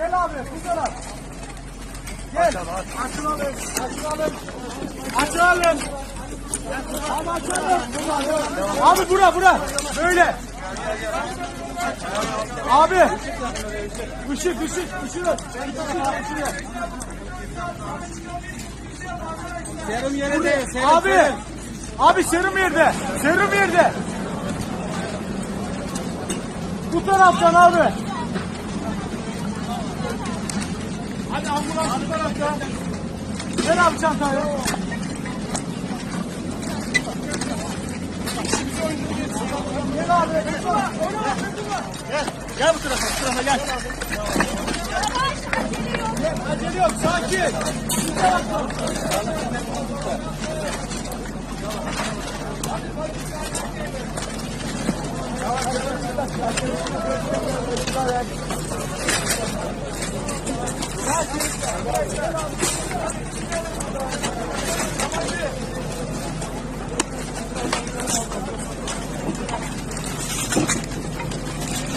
Gel abi bu taraf. Gel. Açılalım. Açılalım. Açılalım. Abi açalım. Abi bura bura. Böyle. Abi. Işık ışık ışık. Serum değil. Serum, Abi. serum. Abi serum yerde. Serum yerde. Bu taraftan abi. Hadi ambulans bu taraftan. Ver abi çantayı. Gel abi. Gel. Gel bu tarafa. Bu tarafa gel. Acele yok. Sakin. Bu